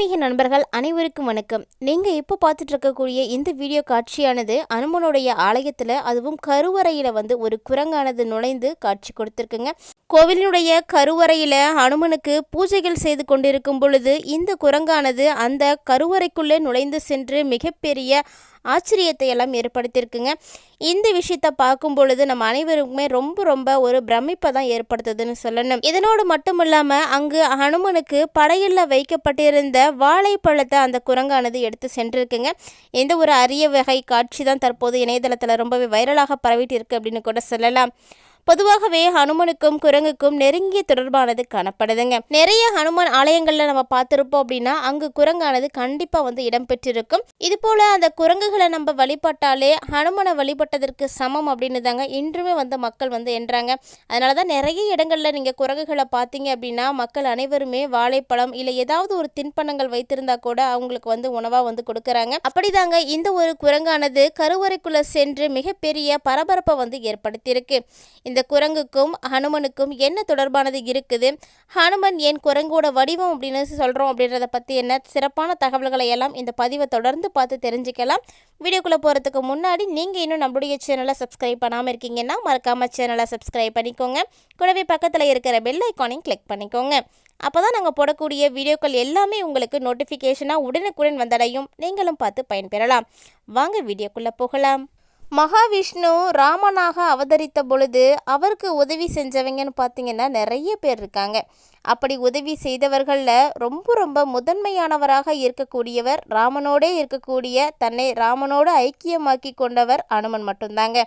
ஆன்மீக நண்பர்கள் அனைவருக்கும் வணக்கம். நீங்கள் இப்போ பார்த்துட்டு இருக்கக்கூடிய இந்த வீடியோ காட்சியானது அனுமனுடைய ஆலயத்தில் அதுவும் கருவறையில் வந்து ஒரு குரங்கானது நுழைந்து காட்சி கொடுத்துருக்குங்க. கோவிலினுடைய கருவறையில் அனுமனுக்கு பூஜைகள் செய்து கொண்டிருக்கும் பொழுது இந்த குரங்கானது அந்த கருவறைக்குள்ளே நுழைந்து சென்று மிகப்பெரிய ஆச்சரியத்தை எல்லாம் ஏற்படுத்தியிருக்குங்க. இந்த விஷயத்தை பார்க்கும் பொழுது நம்ம அனைவருக்குமே ரொம்ப ரொம்ப ஒரு பிரமிப்பை தான் ஏற்படுத்துதுன்னு சொல்லணும். இதனோடு மட்டும் இல்லாமல் அங்கு ஹனுமனுக்கு படையில் வைக்கப்பட்டிருந்த வாழைப்பழத்தை அந்த குரங்கானது எடுத்து சென்றிருக்குங்க. எந்த ஒரு அரிய வகை காட்சி தான் தற்போது இணையதளத்தில் ரொம்பவே வைரலாக பரவிட்டு இருக்கு அப்படின்னு கூட சொல்லலாம். பொதுவாகவே ஹனுமனுக்கும் குரங்குக்கும் நெருங்கிய தொடர்பானது காணப்படுதுங்க. நிறைய ஹனுமான் ஆலயங்களில் நம்ம பார்த்துருப்போம் அப்படின்னா அங்கு குரங்கானது கண்டிப்பாக வந்து இடம்பெற்றிருக்கும் இது போல அந்த குரங்குகளை நம்ம வழிபட்டாலே ஹனுமனை வழிபட்டதற்கு சமம் அப்படின்னு தாங்க இன்றுமே வந்து மக்கள் வந்து என்றாங்க அதனால தான் நிறைய இடங்களில் நீங்கள் குரங்குகளை பார்த்தீங்க அப்படின்னா மக்கள் அனைவருமே வாழைப்பழம் இல்லை ஏதாவது ஒரு தின்பண்டங்கள் வைத்திருந்தா கூட அவங்களுக்கு வந்து உணவாக வந்து கொடுக்குறாங்க. அப்படிதாங்க இந்த ஒரு குரங்கானது கருவறைக்குள்ள சென்று மிகப்பெரிய பரபரப்பை வந்து ஏற்படுத்தியிருக்கு. இந்த குரங்குக்கும் ஹனுமனுக்கும் என்ன தொடர்பானது இருக்குது? ஹனுமன் ஏன் குரங்கோட வடிவம் அப்படின்னு சொல்கிறோம் அப்படின்றத பற்றி என்ன சிறப்பான தகவல்களை எல்லாம் இந்த பதிவை தொடர்ந்து பார்த்து தெரிஞ்சுக்கலாம். வீடியோக்குள்ளே போகிறதுக்கு முன்னாடி நீங்கள் இன்னும் நம்மளுடைய சேனலை சப்ஸ்கிரைப் பண்ணாமல் இருக்கீங்கன்னா மறக்காமல் சேனலை சப்ஸ்கிரைப் பண்ணிக்கோங்க. கூடவே பக்கத்தில் இருக்கிற பெல் ஐக்கானையும் கிளிக் பண்ணிக்கோங்க. அப்போ தான் நாங்கள் போடக்கூடிய வீடியோக்கள் எல்லாமே உங்களுக்கு நோட்டிஃபிகேஷனாக உடனுக்குடன் வந்தடையும். நீங்களும் பார்த்து பயன்பெறலாம். வாங்க வீடியோக்குள்ளே போகலாம். மகாவிஷ்ணு ராமனாக அவதரித்த பொழுது அவருக்கு உதவி செஞ்சவங்கன்னு பார்த்தீங்கன்னா நிறைய பேர் இருக்காங்க. அப்படி உதவி செய்தவர்களில் ரொம்ப ரொம்ப முதன்மையானவராக இருக்கக்கூடியவர் ராமனோடே இருக்கக்கூடிய தன்னை ராமனோடு ஐக்கியமாக்கி கொண்டவர் அனுமன் மட்டும்தாங்க.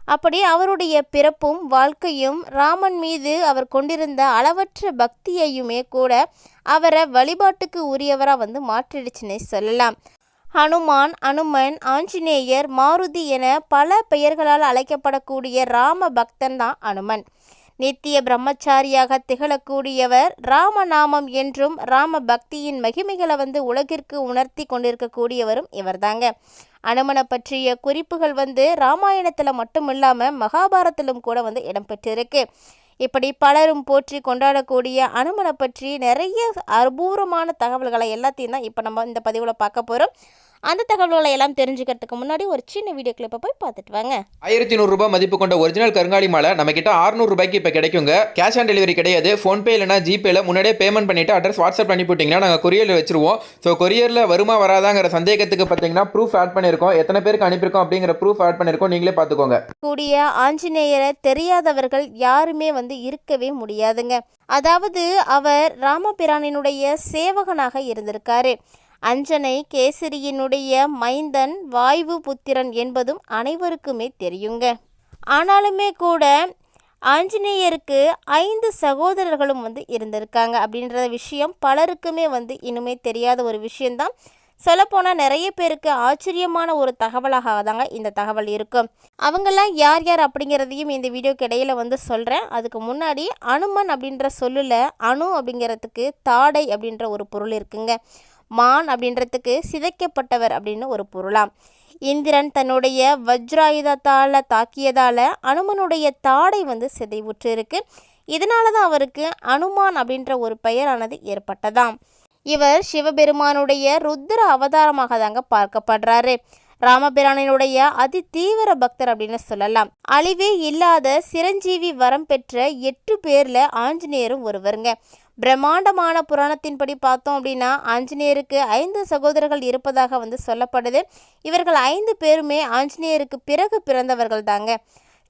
அப்படி அவருடைய பிறப்பும் வாழ்க்கையும் ராமன் மீது அவர் கொண்டிருந்த அளவற்ற பக்தியையுமே கூட அவரை வழிபாட்டுக்கு உரியவராக வந்து மாற்றிடுச்சுன்னே சொல்லலாம். ஹனுமான் அனுமன் ஆஞ்சநேயர் மாருதி என பல பெயர்களால் அழைக்கப்படக்கூடிய ராம பக்தன் தான் அனுமன். நித்திய பிரம்மச்சாரியாக திகழக்கூடியவர் ராமநாமம் என்றும் ராம பக்தியின் மகிமைகளை வந்து உலகிற்கு உணர்த்தி கொண்டிருக்கக்கூடியவரும் இவர்தாங்க. அனுமனை பற்றிய குறிப்புகள் வந்து ராமாயணத்தில் மட்டும் இல்லாமல் மகாபாரத்திலும் கூட வந்து இடம்பெற்றிருக்கு. இப்படி பலரும் போற்றி கொண்டாடக்கூடிய அனுமனை பற்றி நிறைய அபூர்வமான தகவல்களை எல்லாத்தையும் தான் இப்போ நம்ம இந்த பதிவில் பார்க்க போகிறோம் அந்த தகவல்களை எல்லாம் தெரிஞ்சுக்கிறதுக்கு முன்னாடி ஒரு சின்ன வீடியோ கிளிப்பை போய் பார்த்துட்டு வாங்க. ஆயிரத்தி நூறுரூபா மதிப்பு கொண்ட ஒரிஜினல் கருங்காலி மாலை நம்ம கிட்ட 600 ரூபாய்க்கு இப்போ கிடைக்குங்க. கேஷ் ஆன் டெலிவரி கிடையாது. ஃபோன்பே இல்லைனா ஜிபேல முன்னாடியே பேமெண்ட் பண்ணிட்டு அட்ரஸ் வாட்ஸ்அப் பண்ணி போட்டிங்கன்னா நாங்கள் கொரியரில் வச்சிருவோம். ஸோ கொரியரில் வருமா வராதாங்கிற சந்தேகத்துக்கு பார்த்தீங்கன்னா ப்ரூஃப் ஆட் பண்ணியிருக்கோம் எத்தனை பேருக்கு அனுப்பியிருக்கோம் அப்படிங்கிற ப்ரூஃப் ஆட் பண்ணியிருக்கோம் நீங்களே பார்த்துக்கோங்க. கூடிய ஆஞ்சநேயரை தெரியாதவர்கள் யாருமே வந்து இருக்கவே முடியாதுங்க. அதாவது அவர் ராமபிரானினுடைய சேவகனாக இருந்திருக்காரு. அஞ்சனை கேசரியினுடைய மைந்தன் வாய்வு புத்திரன் என்பதும் அனைவருக்குமே தெரியுங்க. ஆனாலுமே கூட ஆஞ்சநேயருக்கு ஐந்து சகோதரர்களும் வந்து இருந்திருக்காங்க அப்படின்ற விஷயம் பலருக்குமே வந்து இன்னுமே தெரியாத ஒரு விஷயம்தான். சொல்லப்போனால் நிறைய பேருக்கு ஆச்சரியமான ஒரு தகவலாக தாங்க இந்த தகவல் இருக்கும். அவங்கெல்லாம் யார் யார் அப்படிங்கிறதையும் இந்த வீடியோக்கு இடையில வந்து சொல்கிறேன் அதுக்கு முன்னாடி அனுமன் அப்படின்ற சொல்லில் அணு அப்படிங்கிறதுக்கு தாடை அப்படின்ற ஒரு பொருள் இருக்குங்க. மான் அப்படின்றதுக்கு சிதைக்கப்பட்டவர் அப்படின்னு ஒரு பொருளாம். இந்திரன் தன்னுடைய வஜ்ராயுதத்தால் தாக்கியதால் அனுமனுடைய தாடை வந்து சிதைவுற்று இருக்கு இதனால தான் அவருக்கு அனுமான் அப்படின்ற ஒரு பெயரானது ஏற்பட்டதாம். இவர் சிவபெருமானுடைய ருத்ர அவதாரமாக தாங்க பார்க்கப்படுறாரு. ராமபிரானினுடைய அதி தீவிர பக்தர் அப்படின்னு சொல்லலாம். அழிவே இல்லாத சிரஞ்சீவி வரம் பெற்ற எட்டு பேர்ல ஆஞ்சநேயரும் ஒருவருங்க. பிரம்மாண்டமான புராணத்தின்படி பார்த்தோம் அப்படின்னா ஆஞ்சநேயருக்கு ஐந்து சகோதரர்கள் இருப்பதாக வந்து சொல்லப்படுது. இவர்கள் ஐந்து பேருமே ஆஞ்சநேயருக்கு பிறகு பிறந்தவர்கள் தாங்க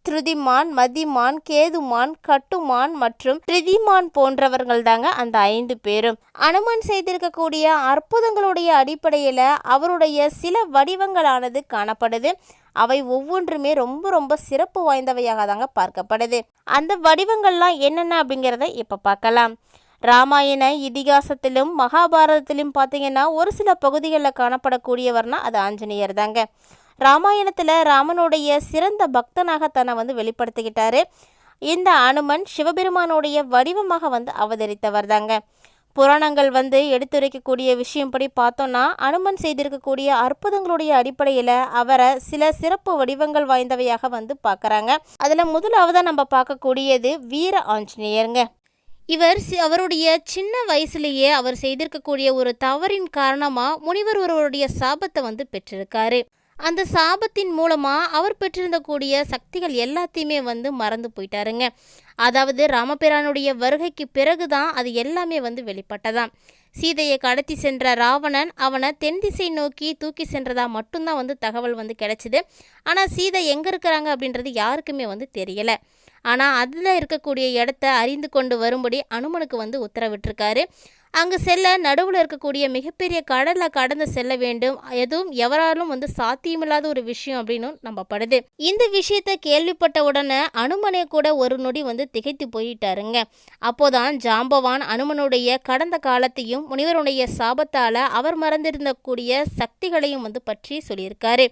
திருதிமான் மதிமான் கேதுமான் கட்டுமான் மற்றும் திரிதிமான் போன்றவர்கள் தாங்க அந்த ஐந்து பேரும். அனுமன் செய்திருக்கக்கூடிய அற்புதங்களுடைய அடிப்படையில் அவருடைய சில வடிவங்களானது காணப்படுது. அவை ஒவ்வொன்றுமே ரொம்ப ரொம்ப சிறப்பு வாய்ந்தவையாக தாங்க பார்க்கப்படுது. அந்த வடிவங்கள்லாம் என்னென்ன அப்படிங்கிறத இப்போ பார்க்கலாம். ராமாயண இதிகாசத்திலும் மகாபாரதத்திலும் பார்த்தீங்கன்னா ஒரு சில பகுதிகளில் காணப்படக்கூடியவர்னா அது ஆஞ்சநேயர் தாங்க. ராமாயணத்தில் ராமனுடைய சிறந்த பக்தனாக தன்னை வந்து வெளிப்படுத்திக்கிட்டாரு. இந்த அனுமன் சிவபெருமானுடைய வடிவமாக வந்து அவதரித்தவர் தாங்க. புராணங்கள் வந்து எடுத்துரைக்கக்கூடிய விஷயம் படி பார்த்தோன்னா அனுமன் செய்திருக்கக்கூடிய அற்புதங்களுடைய அடிப்படையில் அவரை சில சிறப்பு வடிவங்கள் வாய்ந்தவையாக வந்து பார்க்குறாங்க. அதில் முதலாவதாக நம்ம பார்க்கக்கூடியது வீர ஆஞ்சநேயருங்க. இவர் சி- அவருடைய சின்ன வயசுலேயே அவர் செய்திருக்கக்கூடிய ஒரு தவறின் காரணமாக முனிவர் ஒருவருடைய சாபத்தை வந்து பெற்றிருக்காரு. அந்த சாபத்தின் மூலமாக அவர் பெற்றிருந்தக்கூடிய சக்திகள் எல்லாத்தையுமே வந்து மறந்து போயிட்டாருங்க. அதாவது ராமபிரானுடைய வருகைக்கு பிறகுதான் அது எல்லாமே வந்து வெளிப்பட்டதாம் சீதையை கடத்தி சென்ற ராவணன் அவனை தென் திசை நோக்கி தூக்கி சென்றதா மட்டும்தான் வந்து தகவல் வந்து கிடைச்சிது. ஆனால் சீதை எங்கே இருக்கிறாங்க அப்படின்றது யாருக்குமே வந்து தெரியலை. ஆனால் அதில் இருக்கக்கூடிய இடத்த அறிந்து கொண்டு வரும்படி அனுமனுக்கு வந்து உத்தரவிட்டிருக்காரு. அங்கு செல்ல நடுவில் இருக்கக்கூடிய மிகப்பெரிய கடலில் கடந்து செல்ல வேண்டும். எதுவும் எவராலும் வந்து சாத்தியமில்லாத ஒரு விஷயம் அப்படின்னு நம்பப்படுது. இந்த விஷயத்தை கேள்விப்பட்ட உடனே அனுமனே கூட ஒரு நொடி வந்து திகைத்து போயிட்டாருங்க. அப்போதான் ஜாம்பவான் அனுமனுடைய கடந்த காலத்தையும் முனிவருடைய சாபத்தால் அவர் மறந்திருந்த கூடிய சக்திகளையும் வந்து பற்றி சொல்லியிருக்காரு.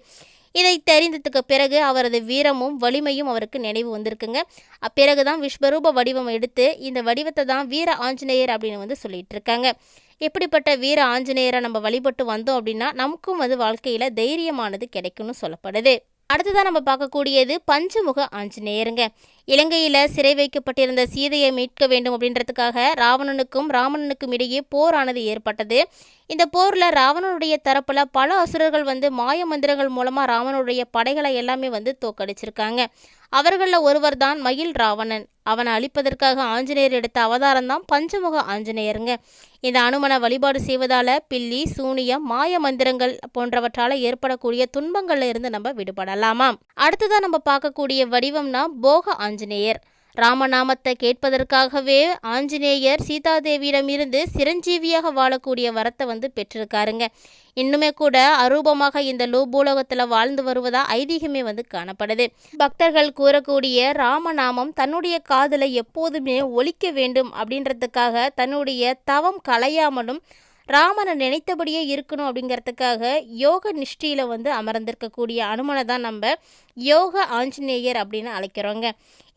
இதை தெரிந்ததுக்கு பிறகு அவரது வீரமும் வலிமையும் அவருக்கு நினைவு வந்திருக்குங்க. அப்பிறகுதான் விஸ்வரூப வடிவம் எடுத்து இந்த வடிவத்தை தான் வீர ஆஞ்சநேயர் அப்படின்னு வந்து சொல்லிட்டு இருக்காங்க. எப்படிப்பட்ட வீர ஆஞ்சநேயரை நம்ம வழிபட்டு வந்தோம் அப்படின்னா நமக்கும் வந்து வாழ்க்கையில் தைரியமானது கிடைக்கும்னு சொல்லப்படுது. அடுத்ததான் நம்ம பார்க்கக்கூடியது பஞ்சமுக ஆஞ்சநேயருங்க. இலங்கையில் சிறை வைக்கப்பட்டிருந்த சீதையை மீட்க வேண்டும் அப்படின்றதுக்காக ராவணனுக்கும் ராமணனுக்கும் இடையே போரானது ஏற்பட்டது. இந்த போரில் ராவணனுடைய தரப்பில் பல அசுரர்கள் வந்து மாய மந்திரங்கள் மூலமாக ராவணனுடைய படைகளை எல்லாமே வந்து தோக்கடிச்சிருக்காங்க அவர்களில் ஒருவர் தான் மயில் ராவணன். அவனை அழிப்பதற்காக ஆஞ்சநேயர் எடுத்த அவதாரம் தான் பஞ்சமுக ஆஞ்சநேயருங்க. இந்த அனுமனை வழிபாடு செய்வதால் பில்லி சூனியம் மாய மந்திரங்கள் போன்றவற்றால் ஏற்படக்கூடிய துன்பங்கள்ல இருந்து நம்ம விடுபடலாமா அடுத்ததான் நம்ம பார்க்கக்கூடிய வடிவம்னா போக ஆஞ்ச ஆஞ்சநேயர். ராமநாமத்தை கேட்பதற்காகவே ஆஞ்சநேயர் சீதாதேவியிடமிருந்து சிரஞ்சீவியாக வாழக்கூடிய வரத்தை வந்து பெற்றிருக்காருங்க. இன்னுமே கூட அரூபமாக இந்த லோபூலோகத்தில் வாழ்ந்து வருவதா ஐதீகமே வந்து காணப்படுது. பக்தர்கள் கூறக்கூடிய ராமநாமம் தன்னுடைய காதலை எப்போதுமே ஒழிக்க வேண்டும் அப்படின்றதுக்காக தன்னுடைய தவம் கலையாமலும் ராமனை நினைத்தபடியே இருக்கணும் அப்படிங்கிறதுக்காக யோக நிஷ்டியில் வந்து அமர்ந்திருக்கக்கூடிய அனுமனை தான் நம்ம யோக ஆஞ்சநேயர் அப்படின்னு அழைக்கிறோங்க.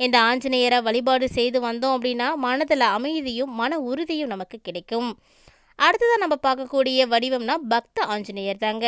இந்த ஆஞ்சநேயரை வழிபாடு செய்து வந்தோம் அப்படின்னா மனதில் அமைதியும் மன உறுதியும் நமக்கு கிடைக்கும். அடுத்ததாக நம்ம பார்க்கக்கூடிய வடிவம்னா பக்த ஆஞ்சநேயர் தாங்க.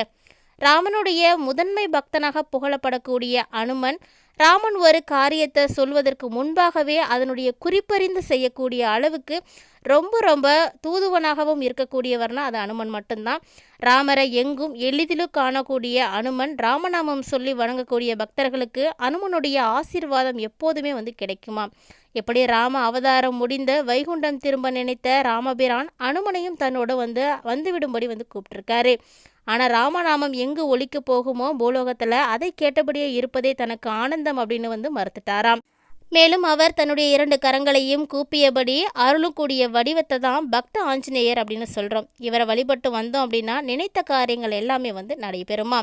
ராமனுடைய முதன்மை பக்தனாக புகழப்படக்கூடிய அனுமன் ராமன் ஒரு காரியத்தை சொல்வதற்கு முன்பாகவே அதனுடைய குறிப்பறிந்து செய்யக்கூடிய அளவுக்கு ரொம்ப ரொம்ப தூதுவனாகவும் இருக்கக்கூடியவர்னா அது அனுமன் மட்டும்தான். ராமரை எங்கும் எளிதிலும் காணக்கூடிய அனுமன் ராமநாமம் சொல்லி வணங்கக்கூடிய பக்தர்களுக்கு அனுமனுடைய ஆசீர்வாதம் எப்போதுமே வந்து கிடைக்குமா எப்படி ராம அவதாரம் முடிந்த வைகுண்டம் திரும்ப நினைத்த ராமபிரான் அனுமனையும் தன்னோட வந்து வந்துவிடும்படி வந்து கூப்பிட்டுருக்காரு. ஆனால் ராமநாமம் எங்கு ஒழிக்க போகுமோ பூலோகத்தில் அதை கேட்டபடியே இருப்பதே தனக்கு ஆனந்தம் அப்படின்னு வந்து மறுத்துட்டாராம். மேலும் அவர் தன்னுடைய இரண்டு கரங்களையும் கூப்பியபடி அருளும் கூடிய வடிவத்தை தான் பக்த ஆஞ்சநேயர் அப்படின்னு சொல்கிறோம் இவரை வழிபட்டு வந்தோம் அப்படின்னா நினைத்த காரியங்கள் எல்லாமே வந்து நடைபெறுமா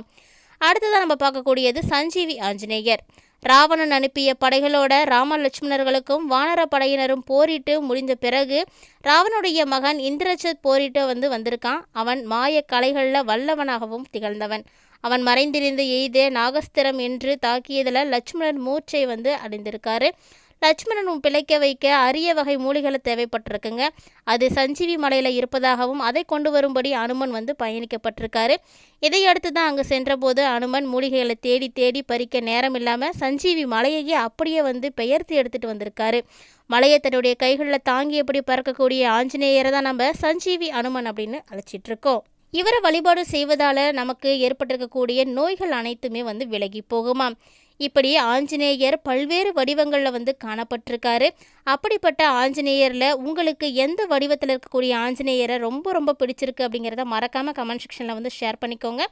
அடுத்ததாக நம்ம பார்க்கக்கூடியது சஞ்சீவி ஆஞ்சநேயர். ராவணன் அனுப்பிய படைகளோட ராம லட்சுமணர்களுக்கும் வானர படையினரும் போரிட்டு முடிந்த பிறகு ராவனுடைய மகன் இந்திரஜித் போரிட்டு வந்து வந்திருக்கான். அவன் மாய கலைகளில் வல்லவனாகவும் திகழ்ந்தவன். அவன் மறைந்திருந்து எய்தே நாகஸ்திரம் என்று தாக்கியதில் லட்சுமணன் மூர்ச்சை வந்து அடைந்திருக்காரு. லட்சுமணன் பிழைக்க வைக்க அரிய வகை மூலிகளை தேவைப்பட்டிருக்குங்க. அது சஞ்சீவி மலையில் இருப்பதாகவும் அதை கொண்டு வரும்படி அனுமன் வந்து பயணிக்கப்பட்டிருக்காரு. இதையடுத்து தான் அங்கே சென்றபோது அனுமன் மூலிகைகளை தேடி தேடி பறிக்க நேரம் இல்லாமல் சஞ்சீவி மலையையே அப்படியே வந்து பெயர்த்து எடுத்துகிட்டு வந்திருக்காரு. மலையை தன்னுடைய கைகளில் தாங்கி எப்படி பறக்கக்கூடிய ஆஞ்சநேயரை தான் நம்ம சஞ்சீவி அனுமன் அப்படின்னு அழைச்சிட்ருக்கோம் இவரை வழிபாடு செய்வதால் நமக்கு ஏற்பட்டிருக்கக்கூடிய நோய்கள் அனைத்துமே வந்து விலகி போகுமாம். இப்படி ஆஞ்சநேயர் பல்வேறு வடிவங்களில் வந்து காணப்பட்டிருக்காரு. அப்படிப்பட்ட ஆஞ்சநேயரில் உங்களுக்கு எந்த வடிவத்தில் இருக்கக்கூடிய ஆஞ்சநேயரை ரொம்ப ரொம்ப பிடிச்சிருக்கு அப்படிங்கிறத மறக்காமல் கமெண்ட் செக்ஷனில் வந்து ஷேர் பண்ணிக்கோங்க.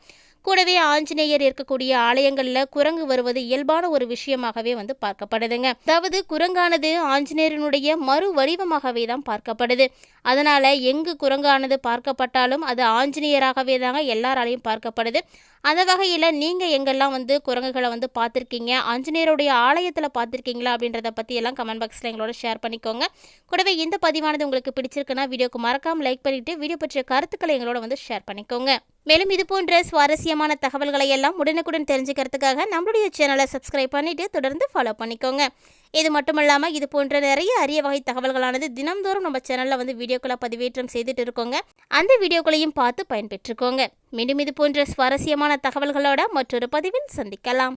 கூடவே ஆஞ்சநேயர் இருக்கக்கூடிய ஆலயங்களில் குரங்கு வருவது இயல்பான ஒரு விஷயமாகவே வந்து பார்க்கப்படுதுங்க. அதாவது குரங்கானது ஆஞ்சநேயரனுடைய மறு வடிவமாகவே தான் பார்க்கப்படுது. அதனால் எங்கு குரங்கானது பார்க்கப்பட்டாலும் அது ஆஞ்சநேயராகவே தாங்க எல்லாராலையும் பார்க்கப்படுது. அந்த வகையில் நீங்கள் எங்கெல்லாம் வந்து குரங்குகளை வந்து பார்த்துருக்கீங்க ஆஞ்சநேயருடைய ஆலயத்தில் பார்த்துருக்கீங்களா அப்படின்றத பற்றி எல்லாம் கமெண்ட் பாக்ஸில் எங்களோட ஷேர் பண்ணிக்கோங்க. கூடவே இந்த பதிவானது உங்களுக்கு பிடிச்சிருக்குன்னா வீடியோக்கு மறக்காமல் லைக் பண்ணிவிட்டு வீடியோ பற்றிய கருத்துக்களை எங்களோட வந்து ஷேர் பண்ணிக்கோங்க. மேலும் இது போன்ற சுவாரஸ்யமான தகவல்களை எல்லாம் உடனுக்குடன் தெரிஞ்சுக்கிறதுக்காக நம்மளுடைய சேனலை சப்ஸ்கிரைப் பண்ணிவிட்டு தொடர்ந்து ஃபாலோ பண்ணிக்கோங்க. இது மட்டும் இல்லாமல் இது போன்ற நிறைய அரிய வகை தகவல்களானது தினம்தோறும் நம்ம சேனலில் வந்து வீடியோக்களை பதிவேற்றம் செய்துட்டு இருக்கோங்க. அந்த வீடியோக்களையும் பார்த்து பயன்பெற்றுக்கோங்க. மீண்டும் இது போன்ற சுவாரஸ்யமான தகவல்களோட மற்றொரு பதிவில் சந்திக்கலாம்.